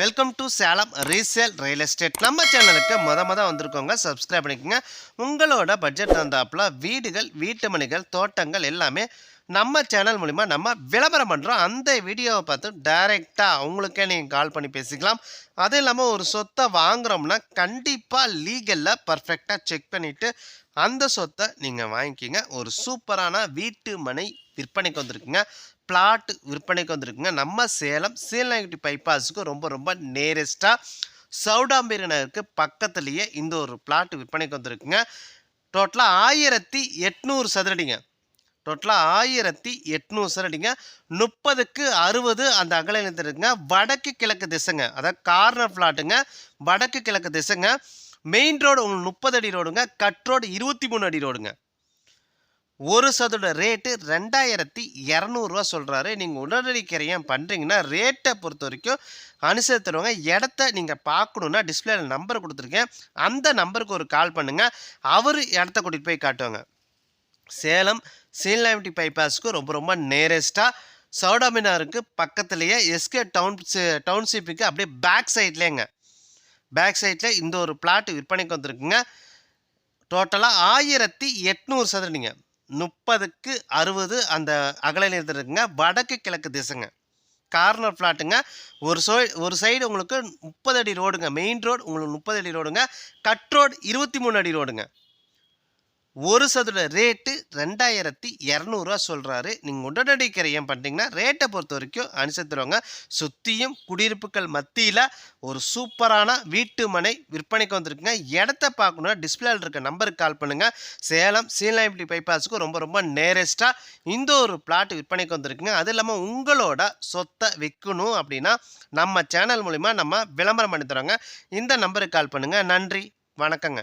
Welcome to Salem resale real estate நம்ம சேனலுக்கு மொத மொத வந்திருக்கோங்க சப்ஸ்கிரைப் பண்ணிக்கோங்க. உங்களோட பட்ஜெட் வந்தாப்புல வீடுகள் வீட்டுமனைகள் தோட்டங்கள் எல்லாமே நம்ம சேனல் மூலிமா நம்ம விளம்பரம் பண்ணுறோம் அந்த வீடியோவை பார்த்து டைரெக்டாக அவங்களுக்கே நீங்கள் கால் பண்ணி பேசிக்கலாம். அதுவும் இல்லாமல் ஒரு சொத்தை வாங்குறோம்னா கண்டிப்பாக லீகலில் பர்ஃபெக்டாக செக் பண்ணிவிட்டு அந்த சொத்தை நீங்கள் வாங்கிக்கிங்க. ஒரு சூப்பரான வீட்டு மனை விற்பனைக்கு வந்திருக்குங்க. பிளாட் விற்பனைக்கு வந்திருக்குங்க. நம்ம சேலம் சீலநாயகுட்டி பைபாஸுக்கு ரொம்ப ரொம்ப நேரஸ்ட்டாக சவுடாம்பேரி நகருக்கு பக்கத்துலேயே இந்த ஒரு பிளாட் விற்பனைக்கு வந்திருக்குங்க. டோட்டலாக ஆயிரத்தி எட்நூறு சதுரடிங்க. டோட்டலாக ஆயிரத்தி எட்நூறு சதுரடிங்க முப்பதுக்கு அறுபது அந்த அகல நிலத்தில் இருக்குங்க. வடக்கு கிழக்கு திசைங்க. அதாவது கார்னர் ஃப்ளாட்டுங்க வடக்கு கிழக்கு திசைங்க. மெயின் ரோடு உங்களுக்கு முப்பது அடி ரோடுங்க கட் ரோடு இருபத்தி மூணு அடி ரோடுங்க ஒரு சதுர ரேட்டு ரெண்டாயிரத்தி இரநூறுவா சொல்கிறாரு நீங்கள் உடனடி கிரையம் பண்ணுறீங்கன்னா ரேட்டை பொறுத்த வரைக்கும் அனுசரித்து தருவாங்க இடத்த நீங்கள் பார்க்கணுன்னா டிஸ்பிளேல நம்பர் கொடுத்துருக்கேன். அந்த நம்பருக்கு ஒரு கால் பண்ணுங்கள் அவர் இடத்த கூட்டிகிட்டு போய் காட்டுவாங்க. சேலம் சீலாமிட்டி பைபாஸ்க்கு ரொம்ப ரொம்ப நேரஸ்ட்டாக சவுடாமினாருக்கு பக்கத்துலேயே எஸ்கே டவுன் டவுன்ஷிப்புக்கு அப்படியே பேக் சைட்லேங்க. பேக் சைடில் இந்த ஒரு பிளாட் விற்பனைக்கு வந்திருக்குங்க. டோட்டலாக ஆயிரத்தி எட்நூறு சதுரடிங்க. முப்பதுக்கு அறுபது அந்த அகலையில் இருந்துருக்குங்க. இருக்குங்க வடக்கு கிழக்கு திசைங்க. கார்னர் ஃப்ளாட்டுங்க ஒரு சோ ஒரு சைடு உங்களுக்கு முப்பது அடி ரோடுங்க. மெயின் ரோடு உங்களுக்கு முப்பது அடி ரோடுங்க. கட் ரோடு இருபத்தி மூணு அடி ரோடுங்க. ஒரு சதுர ரேட்டு ரெண்டாயிரத்தி இரநூறுவா சொல்கிறாரு நீங்கள் உடனடி கிரையம் பண்ணிட்டீங்கன்னா ரேட்டை பொறுத்த வரைக்கும் அனுசரித்துருவாங்க சுற்றியும் குடியிருப்புகள் மத்தியில் ஒரு சூப்பரான வீட்டு மனை விற்பனைக்கு வந்திருக்குங்க. இடத்த பார்க்கணுன்னா டிஸ்பிளேல இருக்க நம்பருக்கு கால் பண்ணுங்கள் சேலம் சீலாய்பிட்டி பைபாஸுக்கு ரொம்ப ரொம்ப நேரஸ்ட்டாக இந்த ஒரு பிளாட் விற்பனைக்கு வந்திருக்குங்க. அது இல்லாமல் உங்களோட சொத்தை விற்கணும் அப்படின்னா நம்ம சேனல் மூலிமா நம்ம விளம்பரம் பண்ணி தரோங்க இந்த நம்பருக்கு கால் பண்ணுங்கள் நன்றி. வணக்கங்க.